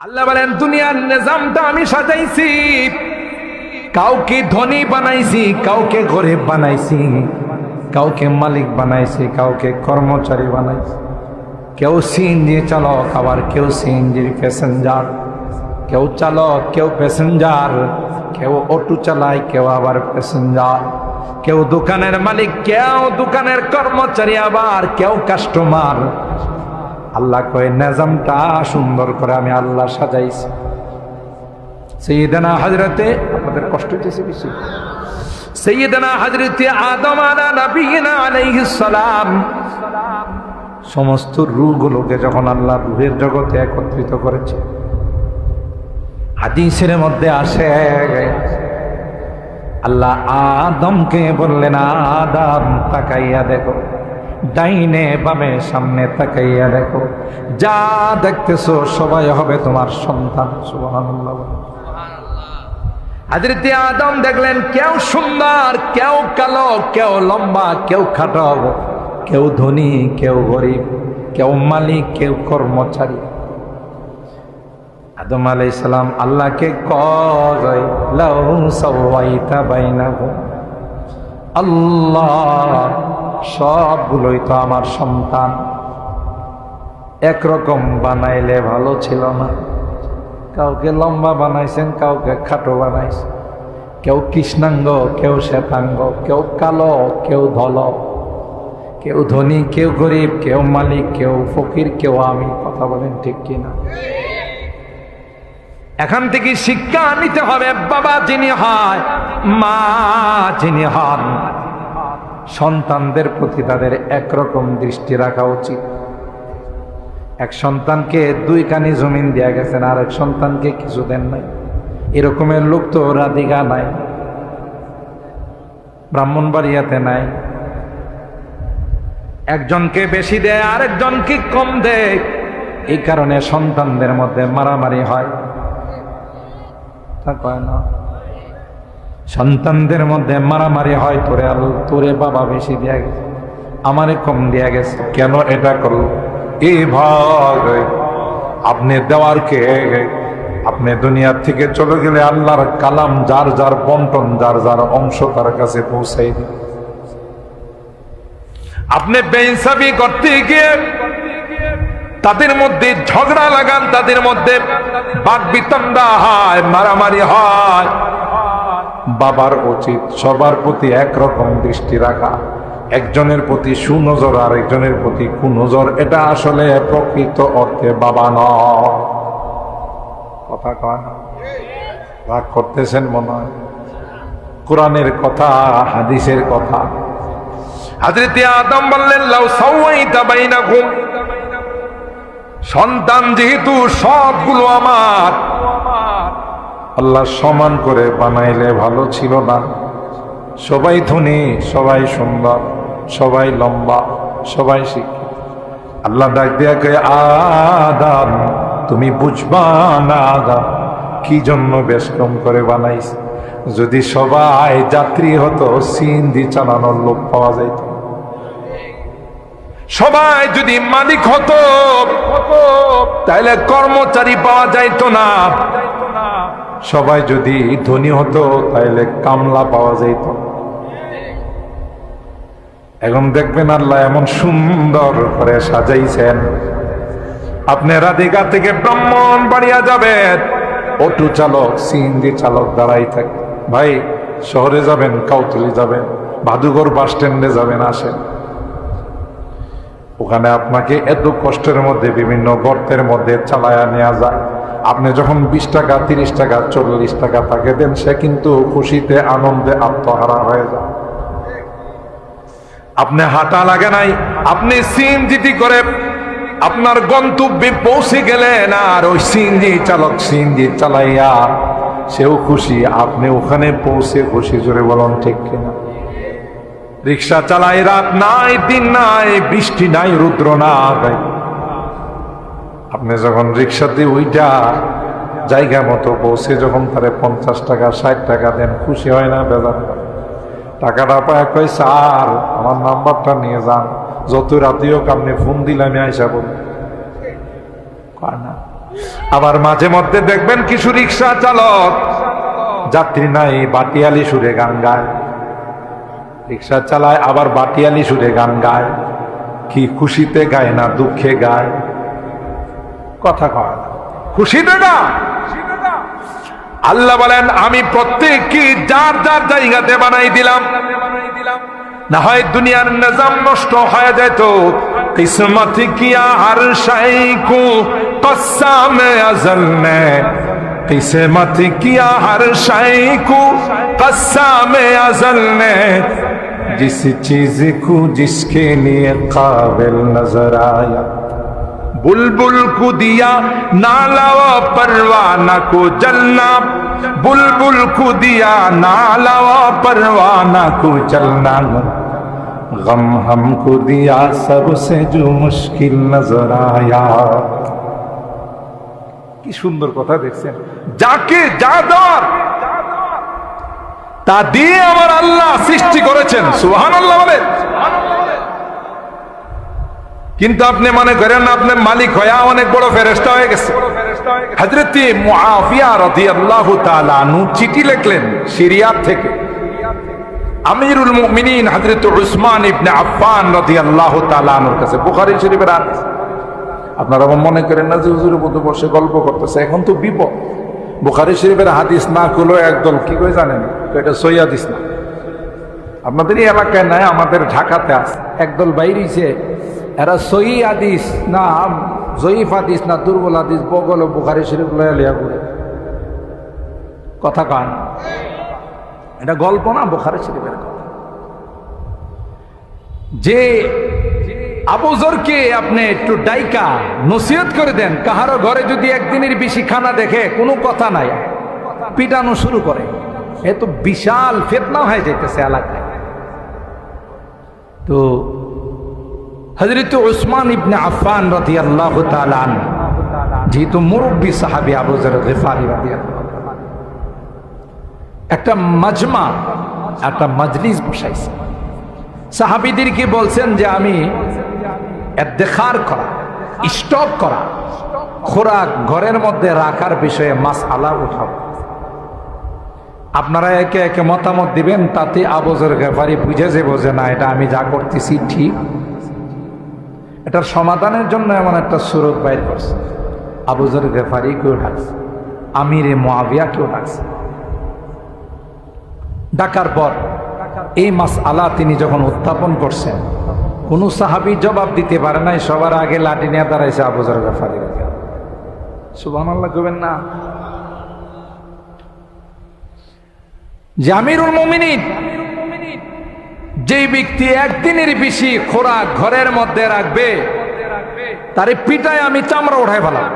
আল্লাহ বলেন, দুনিয়ার নিজামটা আমি সাজাইছি। কাউকে ধনী বানাইছি, কাউকে গরিব বানাইছি, কাউকে মালিক বানাইছি, কাউকে কর্মচারী বানাইছি। কেউ সিএনজি চালক, আবার কেউ সিএনজির প্যাসেঞ্জার। কেউ চালক, কেউ প্যাসেঞ্জার। কেউ অটো চালায়, কেউ আবার প্যাসেঞ্জার। কেউ দোকানের মালিক, কেউ দোকানের কর্মচারী আবার, কেউ কাস্টমার। আল্লাহ কয়, নিজামটা সুন্দর করে আমি আল্লাহ সাজাইছি। সৈয়দানা হাজরতে আপনাদের কষ্ট হইতেছে বেশি। সৈয়দানা হাজরতে আদম আলা নবীনা আলাইহিস সালাম, সমস্ত রূহগুলোকে যখন আল্লাহ রূহের জগতে একত্রিত করেছে, হাদিসের মধ্যে আসে, আল্লাহ আদমকে বললেন, আদম, তাকাইয়া দেখো। ডাইনে বামে সামনে তাকাইয়া দেখো। যা দেখতেছো সবাই হবে তোমার সন্তান, সুবহানাল্লাহ। হাজরতে আদম দেখলেন, কেউ সুন্দর, কেউ কালো, কেউ লম্বা, কেউ খাটো, কেউ ধনী, কেউ গরিব, কেউ মালিক, কেউ কর্মচারী। আদম আলাই সালাম আল্লাহকে কয় আল্লাহ সবগুলোই তো আমার সন্তান। একরকম বানাইলে ভালো ছিল না। কাউকে লম্বা বানাইছেন, কাউকে খাটো বানাইছেন। কেউ কৃষ্ণাঙ্গ, কেউ শ্বেতাঙ্গ, কেউ কালো, কেউ ধল। কেউ ধনী, কেউ গরিব, কেউ মালিক, কেউ ফকির, কেউ আমি। কথা বলেন ঠিক কিনা? এখান থেকে শিক্ষা নিতে হবে, বাবা যিনি হয়, মা যিনি হন। সন্তানদের প্রতি তাদের একরকম দৃষ্টি রাখা উচিত। এক সন্তানকে দুই কানি জমিন দেয়া গেছেন, আর এক সন্তানকে কিছু দেন নাই। এরকমের লোক তো রাধিকা নাই, ব্রাহ্মণবাড়িয়াতে নাই। একজনকে বেশি দেয়, আরেকজনকে কম দেয়। এই কারণে সন্তানদের মধ্যে মারামারি হয়। না। সন্তানদের মধ্যে মারামারি হয়, তোরে আল, তোরে বাবা বেশি দেয়া গেছে, আমারে কম দেয়া গেছে, কেন এটা করল? এই ভাগ আপনি দেওয়ার কে? আপনি দুনিয়ার থেকে চলে গেলে আল্লাহর কালাম যার যার বন্টন, যার যার অংশ তার কাছে পৌঁছাই দিন আপনি বেইনসাফি করতে গিয়ে তাদের মধ্যে ঝগড়া লাগান, তাদের মধ্যে বাক বিতণ্ডা হয়, মারামারি হয়। বাবার উচিত সবার প্রতি একরকম দৃষ্টি রাখা। একজনের প্রতি সুনজর আর একজনের প্রতি কুনজর, এটা আসলে প্রকৃত অর্থে বাবা নয়। কথা কয় রাগ করতেছেন মনে হয়? কোরআনের কথা, হাদিসের কথা। আদম বললেন, লাউ সন্তান যেহেতু সবগুলো আমার আল্লাহ সমান করে বানাইলে ভালো ছিল না। সবাই ধনী, সবাই সুন্দর, সবাই লম্বা, সবাই শিক্ষিত। আল্লাহ ডাক দিয়া কে আদাম, তুমি বুঝবা না আদাম, কি জন্য বেশ কম করে বানাইছে? যদি সবাই যাত্রী হতো সিন্দি চালানোর লোক পাওয়া যাইত। সবাই যদি মালিক হতো তাহলে কর্মচারী পাওয়া যাইতো না। সবাই যদি ধনী হতো তাহলে কামলা পাওয়া যাইত। এখন দেখবেন আল্লাহ এমন সুন্দর করে সাজাইছেন। আপনি রাধিকা থেকে ব্রাহ্মণ বাড়িয়া যাবেন, অটো চালক, সিএনজি চালক দাঁড়াই থাকে। ভাই, শহরে যাবেন, কাউতলি যাবেন ভাদুগর বাস স্ট্যান্ডে যাবেন, আসেন। ওখানে আপনাকে এত কষ্টের মধ্যে, বিভিন্ন গর্তের মধ্যে চালায়া নেওয়া যায়। আপনি যখন বিশ টাকা, তিরিশ টাকা, চল্লিশ টাকা তাকে দেন, সে কিন্তু খুশিতে, আনন্দে আত্মহারা হয়ে যায়। আপনি হাঁটা লাগে নাই, আপনি সিএনজিটি করে আপনার গন্তব্যে পৌঁছে গেলেন আর ওই সিএনজি চালক সিএনজি চালাইয়া সেও খুশি, আপনি ওখানে পৌঁছে খুশি, জোরে বলুন ঠিক কিনা? রিক্সা চালাই রাত নাই, দিন নাই, বৃষ্টি নাই, রুদ্র নাই। আপনি যখন রিক্সাতে ওইটা জায়গা মতো পৌঁছে যখন তারে পঞ্চাশ টাকা, ষাট টাকা দেন, খুশি হয় না, বেজার টাকাটা পায় কই স্যার, আমার নাম্বারটা নিয়ে যান। যত রাতেও আপনি ফোন দিলে আমি আইসা বলি আবার মাঝে মধ্যে দেখবেন কিছু রিক্সা চালক, যাত্রী নাই, বাটিয়ালি সুরে গান গায়। রিক্সা চালায়, আবার বাটিয়ালি সুরে গান গায়। কি খুশিতে গায় না দুঃখে গায়। কথা কয় না। খুশিতে গা আল্লাহ বলেন আমি প্রত্যেককে যার যার জায়গাতে বানাই দিলাম না হয় দুনিয়ার নিজাম নষ্ট হয়ে যেত কিসমত কিয়া হর শাই কো কসাম আজল নে কিসমত কিয়া হর শাই কো কসাম আজল নে जिस चीज को जिसके लिए काबिल नजर आया बुलबुल को दिया नाला व परवाना को जलना बुलबुल को दिया नाला व परवाना को चलना गम हमको दिया सबसे जो मुश्किल नजर आया কি সুন্দর কথা দেখছেন যাকে যা দেওয়ার তা দিয়ে আমার আল্লাহ সৃষ্টি করেছেন সুহান আল্লাহ বলে কিন্তু আপনি মনে করেন আপনি মালিক হয়ে অনেক বড় ফেরেস্তা হয়ে গেছে। হজরত মুআফিয়া রাদিয়াল্লাহু তাআলা আনহু চিঠি লিখলেন সিরিয়া থেকে। আমিরুল মুমিনিন হযরত উসমান ইবনে আফফান রাদিয়াল্লাহু তাআলা আনহুর কাছে, বুখারী শরীফের হাদিস। আপনারা মনে করেন না যে হুজুরের মধ্যে বসে গল্প করতেছে, এখন তো বিপদ। বুখারী শরীফের হাদিস না করল একদল কি করে জানেন? এটা সই হাদিস না। আপনাদের এই এলাকায় নাই, আমাদের ঢাকাতে আছে। একদল বাইরেছে এরা সহি আদিস না জয়ীফ আদিস না দুর্বল আদিস বগল বুখারি শরীফ লয়া লিয়া করে কথা কান? এটা গল্প না? বুখারি শরীফের কথা যে আবুজরকে আপনি একটু ডাইকা নসিহত করে দেন, কাহারো ঘরে যদি একদিনের বেশি খানা দেখে, কোনো কথা নাই। পিটানো শুরু করে। এ তো বিশাল ফেতনা হয়ে যাইতেছে এলাকায়। তো হজরত উসমান ইবনে আফান রাতি আল্লাহ তালান যেহেতু মুরব্বী সাহাবি আবুজর গেফারি একটা মাজমা, একটা মজলিস বসাইছে। সাহাবিদেরকে বলছেন যে আমি দেখার করা স্টক করা, খোরাক ঘরের মধ্যে রাখার বিষয়ে মাস আলা উঠাবো আপনারা একে একে মতামত দিবেন, তাতে আবজর গ্যাপারি বুঝে যাব যে না, এটা আমি যা করতেছি ঠিক। এটার সমাধানের জন্য এমন একটা সুরত বাইর করছে। আবুজর গ্যাফারি কেউ ডাকছে আমিরে মোয়াবিয়া কেউ ডাকছে ডাকার পর এই মাস আলা তিনি যখন উত্থাপন করছেন, কোন সাহাবি জবাব দিতে পারে নাই, সবার আগে লাঠি নিয়ে দাঁড়াইছে আবুজর গ্যাফারি সুবাহ কবেন না। জামিরুল মুমিনিন যেই ব্যক্তি একদিনের বেশি খোরাক ঘরের মধ্যে রাখবে, তারে পিটায় আমি চামড়া উঠাই ফেলাম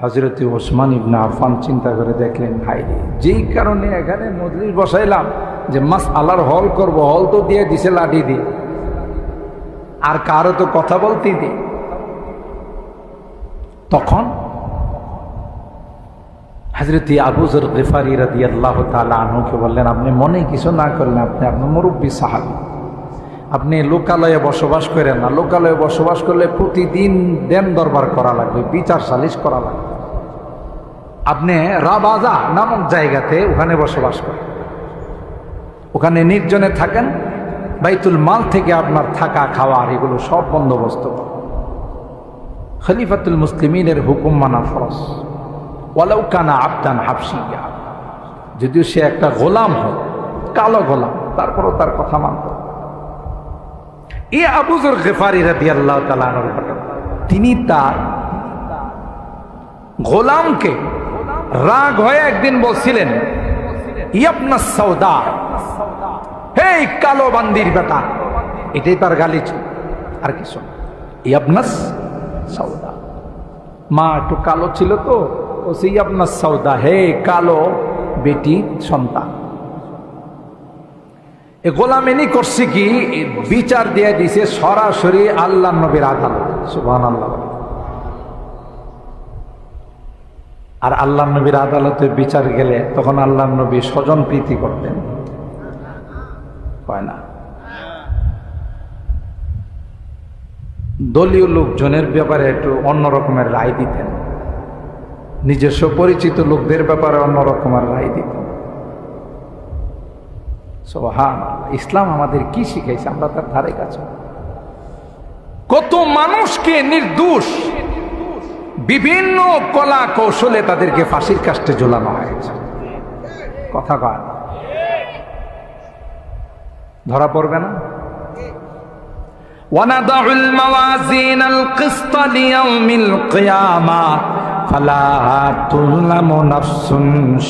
হজরত ওসমান ইবনা আফান চিন্তা করে দেখলেন ভাই যেই কারণে এখানে মজলিস বসাইলাম যে মাস আল্লাহর হল করব, হল তো দিয়ে দিছে লাঠি দিয়ে। আর কারও তো কথা বলতেই দি তখন হাজরতি আবুজর গেফারি রাদি আল্লাহ তালুকে বললেন, আপনি মনে কিছু না করলেন আপনি আপনার মুরব্বী সাহাবি। আপনি লোকালয়ে বসবাস করেন না। লোকালয়ে বসবাস করলে প্রতিদিন দেন দরবার করা লাগবে, বিচার সালিশ করা লাগবে। আপনি রাবাজা নামক জায়গাতে ওখানে বসবাস করেন। ওখানে নির্জনে থাকেন, বাইতুল মাল থেকে আপনার থাকা খাওয়ার এগুলো সব বন্দোবস্ত খলিফাতুল মুসলিমিনের হুকুম মানা ফরস ওয়ালাউ কানা আবদান হাফসিয়া। যদিও সে একটা গোলাম হয় কালো গোলাম, তারপরও তার কথা মানত। এ আবুজর গেফারি রাতি আল্লাহ তালানোর ঘটনা তিনি তার গোলামকে রাগ হয়ে একদিন বলছিলেন ইয়াপনা সৌদা হে কালো বান্দির বেটা, এটাই তার গালি ছিল, আর কিছু ইয়াবনাস সৌদা মা একটু কালো ছিল তো ও আপনার সৌদা হে কালো বেটি সন্তান। এ গোলামেনি করছে কি? বিচার দিয়ে দিছে সরাসরি আল্লাহ নবীর আদালত। আল্লাহ আর আল্লাহ নবীর আদালতে বিচার গেলে তখন আল্লাহ নবী স্বজন প্রীতি করতেন। হয় না? দলীয় লোকজনের ব্যাপারে একটু অন্য রকমের রায় দিতেন। নিজস্ব পরিচিত লোকদের ব্যাপারে অন্যরকম আর রায় দিত। ইসলাম আমাদের কি শিখাইছে? আমরা তার ধারে কাছে। কত মানুষকে নির্দোষ, বিভিন্ন কলা কৌশলে তাদেরকে ফাঁসির কাস্টে ঝোলানো হয়েছে। কথা কয় ধরা পড়বে না? ওয়ানাদাউল মাওয়াজিন আল কিসত লিয়াউমিল কিয়ামা। فلا تظلم نفس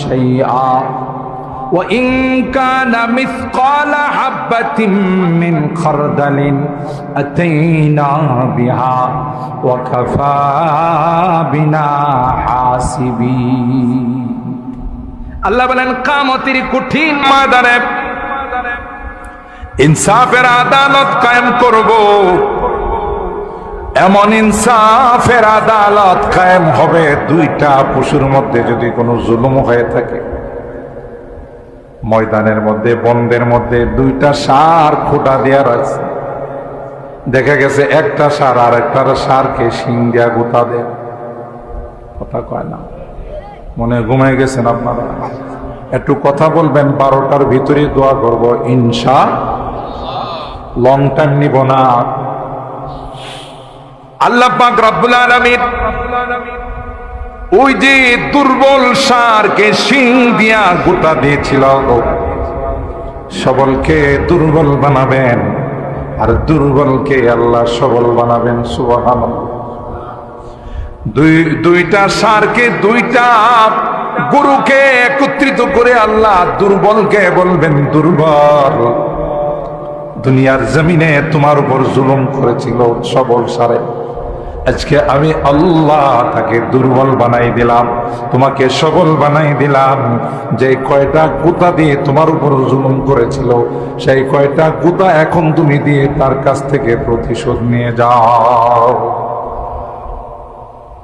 شيئا وإن كان مثقال حبة من خردل أتينا بها وكفى بنا حاسبين আল্লাহ বলেন কামতির কঠিন ময়দানে ইনসাফের আদালত কায়েম করব এমন ইনসাফের আদালত কায়েম হবে দুইটা পশুর মধ্যে যদি কোনো জুলুম হয়ে থাকে। ময়দানের মধ্যে, বন্দের মধ্যে দুইটা সার খোটা দেওয়া আছে। দেখা গেছে একটা সার আর একটার সারকে শিং দিয়া গোতা দেয়। কথা কয় না। মনে ঘুমায় গেছেন আপনারা? একটু কথা বলবেন, বারোটার ভিতরে দোয়া করব, ইনশা লং টাইম নিব না। আল্লাহ পাক রব্বুল আলামিন ওই যে দুর্বল সারকে শিং দিয়া গোটা দিয়েছিল। সবলকে দুর্বল বানাবেন আর দুর্বলকে আল্লাহ সবল বানাবেন, সুবহানাল্লাহ। দুই, দুইটা সারকে দুইটা গুরুকে একত্রিত করে আল্লাহ দুর্বলকে বলবেন, দুর্বল। দুনিয়ার জমিনে তোমার উপর জুলুম করেছিল সবল সারে। আজকে আমি আল্লাহ তাকে দুর্বল বানাই দিলাম, তোমাকে সবল বানাই দিলাম। যে কয়টা গুতা দিয়ে তোমার উপর জুলুম করেছিল, সেই কয়টা গুতা এখন তুমি দিয়ে তার কাছ থেকে প্রতিশোধ নিয়ে যাও।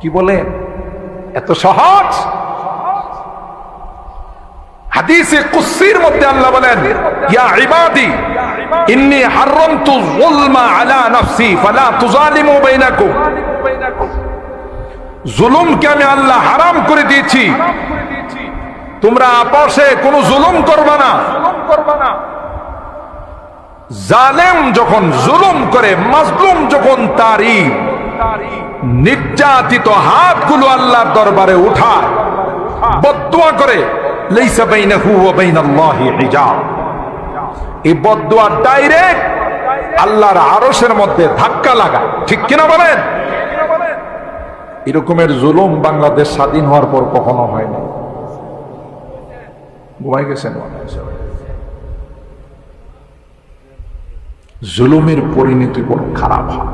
কি বলে? এত সহজ? হাদিসে কুসির মধ্যে আল্লাহ বলেন, ইয়া ইবাদি, ইন্নি হারামতু যুলমা আলা নাফসি, ফালা তুজালিমু বাইনাকুম। জুলুমকে আমি আল্লাহ হারাম করে দিয়েছি। তোমরা আপসে কোনো জুলুম করবে না। জালেম যখন জুলুম করে মাজলুম যখন তারই নির্যাতিত হাতগুলো আল্লাহর দরবারে উঠায় বদুয়া করে লাইসা বাইনাহু ওয়া বাইনাল্লাহি হিজাব। এই বদুয়া ডাইরেক্ট আল্লাহর আরশের মধ্যে ধাক্কা লাগা ঠিক কিনা বলেন? এরকমের জুলুম বাংলাদেশ স্বাধীন হওয়ার পর কখনো হয়নি। ঘুমাই গেছেন। জুলুমের পরিণতি বড় খারাপ হয়।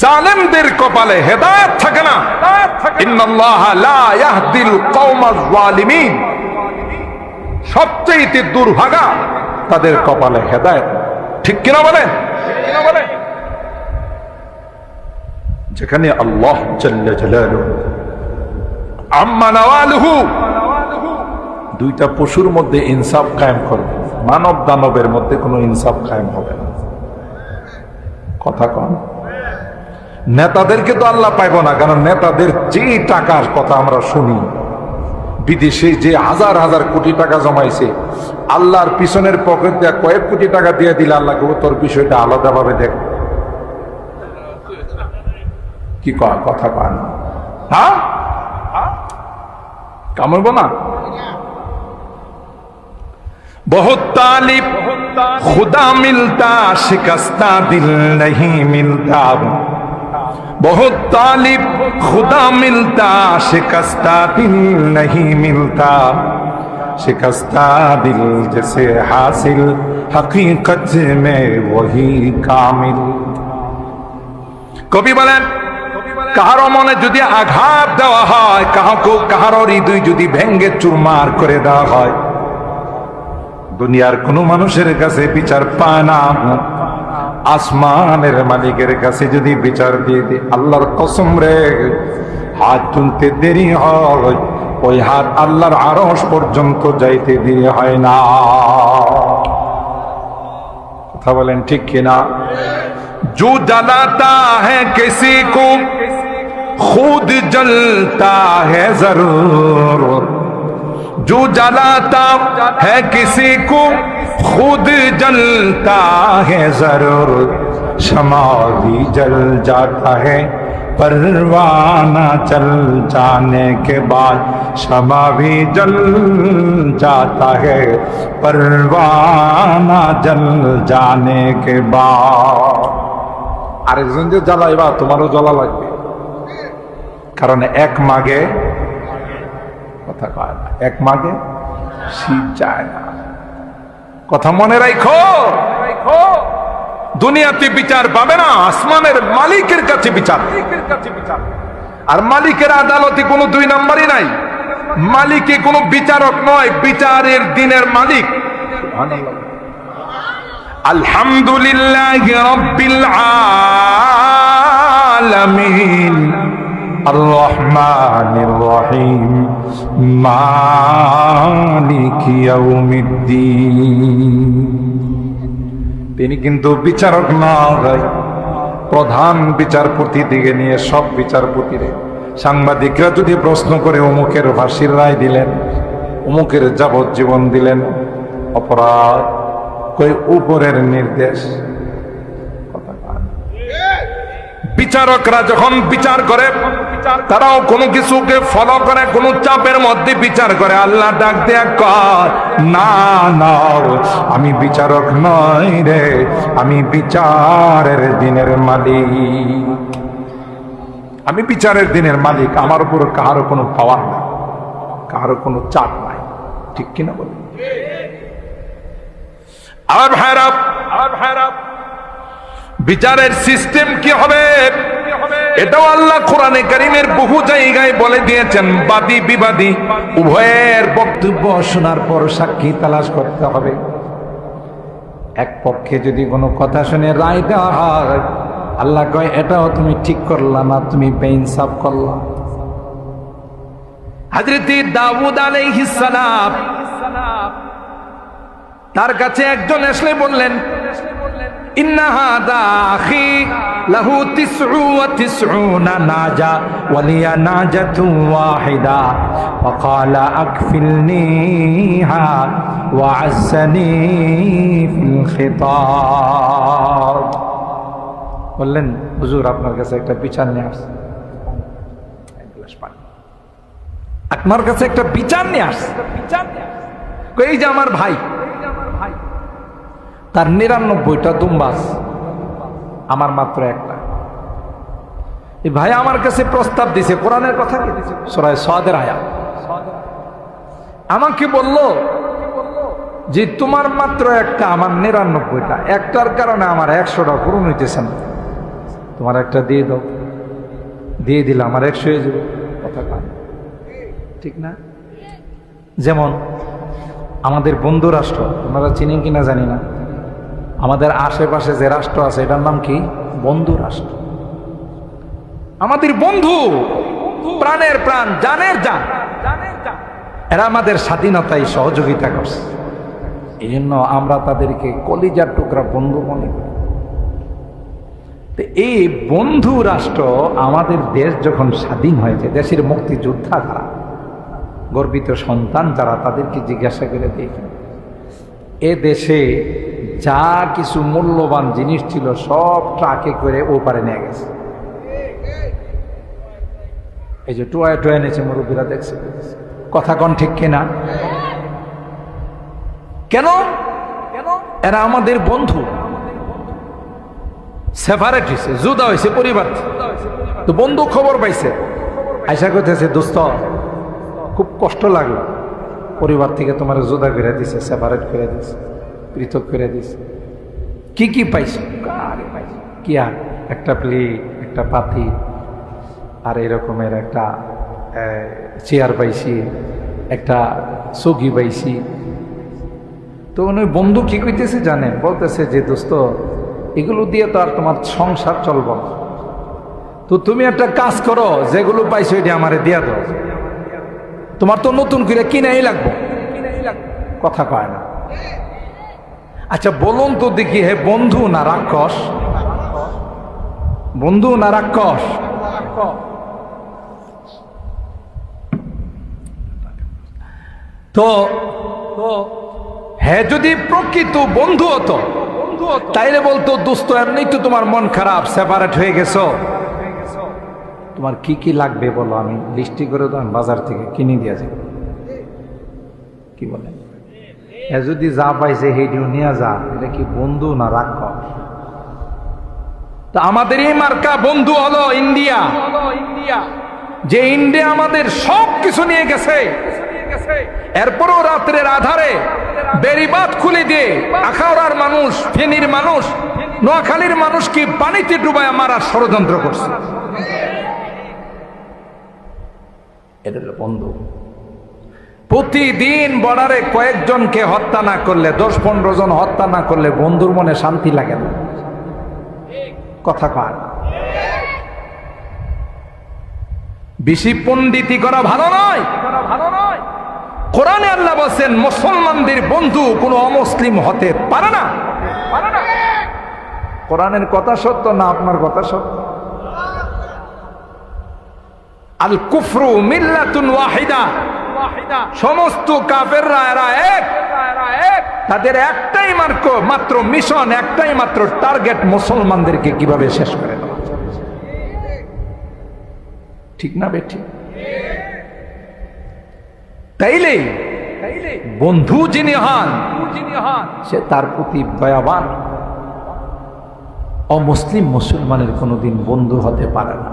জালেমদের কপালে হেদায়েত থাকে না। সবচেয়ে দুর্ভাগা তাদের কপালে হেদায়েত। ঠিক কিনা বলেন? যেখানে আল্লাহ জাল্লা আম্মা নওয়ালুহু। দুইটা পশুর মধ্যে ইনসাফ কায়েম করবে। মানব দানবের মধ্যে কোনো ইনসাফ কায়েম হবে না। কথা কন। নেতাদেরকে তো আল্লাহ পাইব না, কারণ নেতাদের যে টাকার কথা আমরা শুনি, বিদেশে যে হাজার হাজার কোটি টাকা জমাইছে, আল্লাহর পিছনের পকেট দেয়া কয়েক কোটি টাকা দিয়ে দিলে আল্লাহকে তোর বিষয়টা আলাদাভাবে দেখ। কি কয় কথা কয় না হ্যাঁ কামড়ব না बहुत तालिब खुदा मिलता शिकस्ता दिल नहीं मिलता बहुत तालिब खुदा मिलता शिकस्ता दिल नहीं मिलता शिकस्ता दिल जैसे हासिल हकीकत में वही कामिल কবি বলেন কাহারো মনে যদি আঘাত দেওয়া হয়, কাহাকে কাহারো হৃদয় যদি ভেঙ্গে চুরমার করে দেওয়া হয়। দুনিয়ার কোন মানুষের কাছে বিচার পায় না। আসমানের মালিকের কাছে যদি বিচার দিয়ে দিই, আল্লাহর কসম রে, হাত তুলতে দেরি হয়, ওই হাত আল্লাহর আরস পর্যন্ত যাইতে দেরি হয় না। কথা বলেন ঠিক কিনা? जो जलाता है किसी को, खुद जलता है ज़रूर। जो जलाता है किसी को, खुद जलता है ज़रूर। क्षमा भी जल जाता है, परवाना चल जाने के बाद क्षमा भी जल जाता है, परवाना जल जाने के बाद। আরেকজন যে জ্বালাইবা, তোমারও জ্বলা লাগবে। কারণ এক মাগে, কথা কয় না, এক মাগে শীত যায় না। কথা মনে রাখো দুনিয়াতে বিচার পাবে না, আসমানের মালিকের কাছে বিচার। আর মালিকের আদালতে কোনো দুই নাম্বারই নাই। মালিকে কোনো বিচারক নয়, বিচারের দিনের মালিক। আলহামদুলিল্লাহ রব্বিল আলামিন الرحمن الرحيم مالك يوم الدين তিনি কিন্তু বিচারক নয় প্রধান বিচারপতি দিকে নিয়ে সব বিচারপতিরে সাংবাদিকরা যদি প্রশ্ন করে অমুকের ফাঁসির রায় দিলেন অমুকের যাবজ্জীবন দিলেন অপরাধ কই উপরের নির্দেশ। বিচারকরা যখন বিচার করে, তারাও কোনো কিছুকে ফলো করে, কোনো চাপের মধ্যে বিচার করে। আল্লাহ ডাক দেয়া কর না না, আমি বিচারক নই রে, আমি বিচারের দিনের মালিক। আমি বিচারের দিনের মালিক, আমার উপর কারও কোনো পাওয়ার নাই কারও কোনো চাপ নাই। ঠিক কিনা বলি আর ভাইরা আর ভাইরা বিচারের সিস্টেম কি হবে? এটাও আল্লাহ কোরআনে কারিমের বহু জায়গায় বলে দিয়েছেন, বাদী বিবাদী। উভয়ের বক্তব্য শোনার পর সাক্ষী তালাশ করতে হবে। এক পক্ষে যদি কোনো কথা শুনে রায় দেওয়া হয়, আল্লাহ কয়, এটাও তুমি ঠিক করলা না, তুমি বেইনসাফ করলা। হাজরতি দাউদ আলাইহিস সালাম তার কাছে একজন আসলে বললেন বললেন, হুজুর, আপনার কাছে একটা বিচার নিয়ে আসছে। আপনার কাছে একটা বিচার নিয়ে আস বিচার এই যে আমার ভাই তার নিরানব্বইটা দুম্বাস আমার মাত্র একটা। ভাই আমার কাছে প্রস্তাব দিছে, কোরআনের কথা সরাই সাদের আয়া আমাকে বলল যে তোমার মাত্র একটা, আমার নিরানব্বইটা। একটার কারণে আমার একশোটা পূরণ হইতেছে না। তোমার একটা দিয়ে দাও। দিয়ে দিলে আমার একশো হয়ে যাবে। কথা ঠিক না? যেমন আমাদের বন্ধু রাষ্ট্র আপনারা চিনেন কিনা জানি না। আমাদের আশেপাশে যে রাষ্ট্র আছে, এটার নাম কি? বন্ধু রাষ্ট্র। আমাদের বন্ধু, প্রাণের প্রাণ, জানের জান। এরা আমাদের স্বাধীনতায় সহযোগিতা করছে। এই জন্য আমরা তাদেরকে কলিজার টুকরা বন্ধু মনে করি। এই বন্ধু রাষ্ট্র আমাদের দেশ যখন স্বাধীন হয়েছে, দেশের মুক্তিযোদ্ধা যারা গর্বিত সন্তান যারা তাদেরকে জিজ্ঞাসা করে দেখি। এ দেশে যা কিছু মূল্যবান জিনিস ছিল, সব ট্রাকে করে ও পারে নিয়ে গেছে। এই যে টুয়া টুয়া এনেছে মুরব্বীরা, দেখছে? কথা কন ঠিক কিনা? কেন? এরা আমাদের বন্ধু। সেপারেট হয়েছে জুদা হয়েছে পরিবার তো বন্ধু খবর পাইছে। আশা করতেছে দোস্ত, খুব কষ্ট লাগল। পরিবার থেকে তোমার জুদা করে দিছে সেপারেট করে দিছে। পৃথক করে দিছে। কি কি পাইছো? কি আর? একটা প্লেট একটা পাতি, আর এরকমের একটা চেয়ার পাইছি, একটা সগি পাইছি। তো উনি বন্ধু কি কইতেছে জানেন? বলতেছে যে, দোস্ত, এগুলো দিয়ে তো আর তোমার সংসার চলব তো তুমি একটা কাজ করো, যেগুলো পাইছো এটা আমারে দিয়া দাও। তোমার তো নতুন করে কিনাই লাগবো। কথা কয় না। আচ্ছা বলুন তো দেখি, হে বন্ধু না রাক্ষস? বন্ধু না রাক্ষস? তো হ্যাঁ যদি প্রকৃত বন্ধু হতো, তাইলে বলতো, দোস্ত, এমনি তো তোমার মন খারাপ সেপারেট হয়ে গেছো। তোমার কি কি লাগবে বলো, আমি লিস্টি করে তো আমি বাজার থেকে কিনে দিয়ে যাব কি বলে? এ যদি যা পাইছে সেইটিও নিয়ে যা এটা কি বন্ধু না তা আমাদের এই মার্কা বন্ধু হলো ইন্ডিয়া। ইন্ডিয়া যে ইন্ডিয়া আমাদের সব কিছু নিয়ে গেছে। এরপরও রাত্রের আধারে বেরিবাদ খুলে দিয়ে আখাউড়ার মানুষ ফেনীর মানুষ নোয়াখালীর মানুষ কি পানিতে ডুবায় মারার ষড়যন্ত্র করছে? এটা বন্ধু। প্রতিদিন বর্ডারে কয়েকজনকে হত্যা না করলে, দশ পনেরো জন হত্যা না করলে বন্ধুর মনে শান্তি লাগে না। কথা কয়। বেশি পণ্ডিতি করা ভালো নয়। কোরআনে আল্লাহ বলছেন, মুসলমানদের বন্ধু কোনো অমুসলিম হতে পারে না। কোরআনের কথা সত্য না আপনার কথা সত্য? আল কুফরু মিল্লাতুন ওয়াহিদা। সমস্ত কাফেররা এরা এক। তাদের একটাই মার্ক মাত্র মিশন একটাই মাত্র টার্গেট মুসলমানদেরকে কীভাবে শেষ করে দেওয়া ঠিক না বেঠি? তাইলে বন্ধু যিনি হন সে তার প্রতি দয়াবান। অমুসলিম মুসলমানের কোনোদিন বন্ধু হতে পারে না।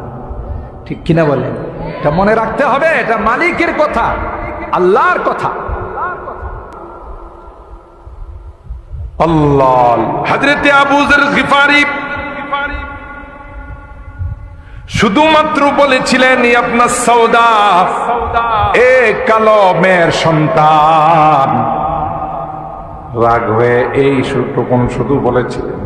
ঠিক কিনা বলেন এটা মনে রাখতে হবে এটা মালিকের কথা। আল্লাহর কথা। শুধুমাত্র বলেছিলেন আপনার সৌদা এ কালো মেয়ের সন্তান। রাগ হয়ে এই সুটুকুন শুধু বলেছিলেন।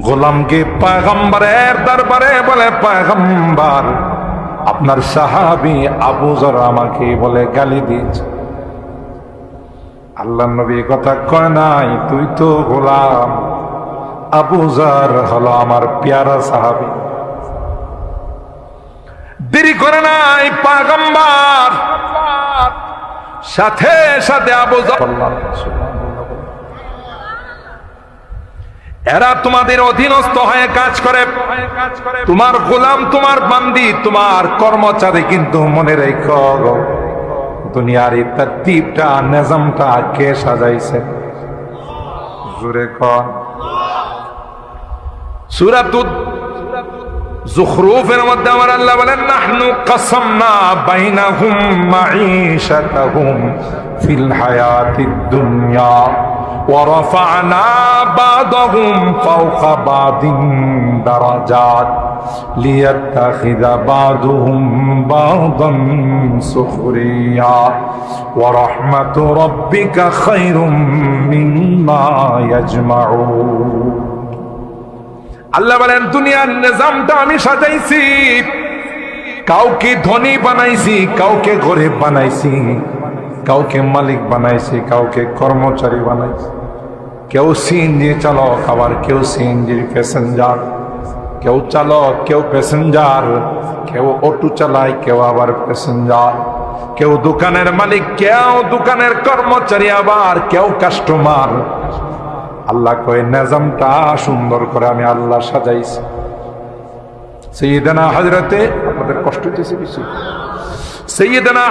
গোলামকে পায়গম্বরের দরবারে বলে, পায়গম্বর আপনার সাহাবি আবুজর আমাকে বলে গালি দিয়েছে। আল্লাহ নবী কথা কয় নাই, তুই তো গোলাম। আবুজার হলো আমার পেয়ারা সাহাবি। দেরি করে নাই, পাগম্বার। সাথে সাথে আবু আবুজার এরা তোমাদের অধীনস্থ হয়ে কাজ করে। তোমার গোলাম, তোমার বান্দি, তোমার কর্মচারী কিন্তু মনে রেখো দুনিয়ার এই তরতিবটা, নিজামটা কে সাজাইছে? জুরে কন সুরাতুদ, জুখরুফের মধ্যে আমার আল্লাহ বলেন, নাহনু কাসামনা বাইনাহুম মাঈশাতাহুম ফিল হায়াতিদ দুনিয়া। ورفعنا بعضهم فوق بعض درجات ليتخذ بعضهم بعضا سخريا ورحمة ربك خير مما يجمعون আল্লাহ বলেন দুনিয়ার নিজামটা আমি সাজাইছি কাউকে ধনী বানাইছি কাউকে গরিব বানাইছি কাউকে মালিক বানাইছি কাউকে কর্মচারী বানাইছি কেউ সিএনজি চালক, আবার কেউ সিএনজির প্যাসেঞ্জার। কেউ চালক, কেউ প্যাসেঞ্জার। কেউ অটো চালায়, কেউ আবার প্যাসেঞ্জার। কেউ দোকানের মালিক, কেউ দোকানের কর্মচারী আবার, কেউ কাস্টমার। আল্লাহ কয়ে, নিজামটা সুন্দর করে আমি আল্লাহ সাজাইছি। সৈয়দানা হজরতে আপনাদের কষ্ট হইতেছে কিছু?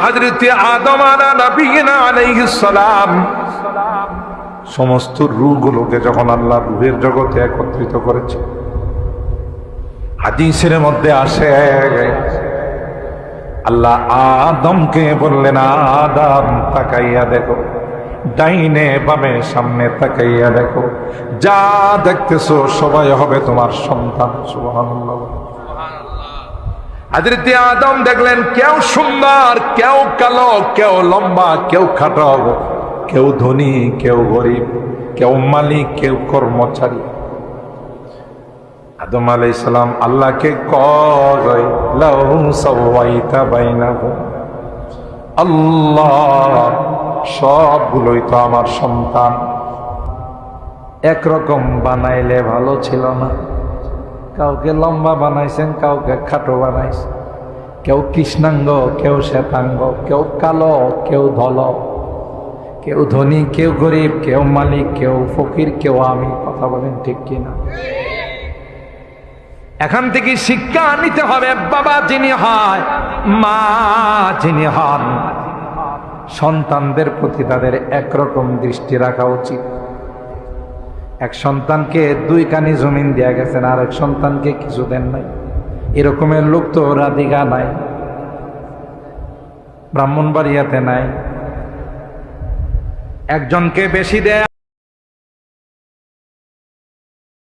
হজরতে আদম আলা নবীনা আলাইহিস সালাম সমস্ত রুহগুলোকে যখন আল্লাহ রুহের জগতে একত্রিত করেছে, হাদিসের মধ্যে আসে, আল্লাহ আদমকে বললেন, আদম, তাকাইয়া দেখো, ডাইনে বামে সামনে তাকাইয়া দেখো, যা দেখতেছো সবাই হবে তোমার সন্তান। হাজরতে আদম দেখলেন, কেউ সুন্দর, কেউ কালো, কেউ লম্বা, কেউ খাটো কেউ ধনী, কেউ গরিব, কেউ মালিক, কেউ কর্মচারী। আদম আলাই সালাম আল্লাহকে আল্লাহ, সবগুলোই তো আমার সন্তান। একরকম বানাইলে ভালো ছিল না। কাউকে লম্বা বানাইছেন, কাউকে খাটো বানাইছেন। কেউ কৃষ্ণাঙ্গ, কেউ শ্বেতাঙ্গ, কেউ কালো, কেউ ধল। কেউ ধনী, কেউ গরিব, কেউ মালিক, কেউ ফকির, কেউ আমি, কথা বলেন ঠিক কিনা? এখান থেকে শিক্ষা নিতে হবে, বাবা যিনি হয়, মা যিনি হন। সন্তানদের প্রতি তাদের একরকম দৃষ্টি রাখা উচিত। এক সন্তানকে দুই কানি জমিন দেয়া গেছেন, আর এক সন্তানকে কিছু দেন নাই। এরকমের লোক তো রাধিকা নাই, ব্রাহ্মণবাড়িয়াতে নাই। একজনকে বেশি দেয়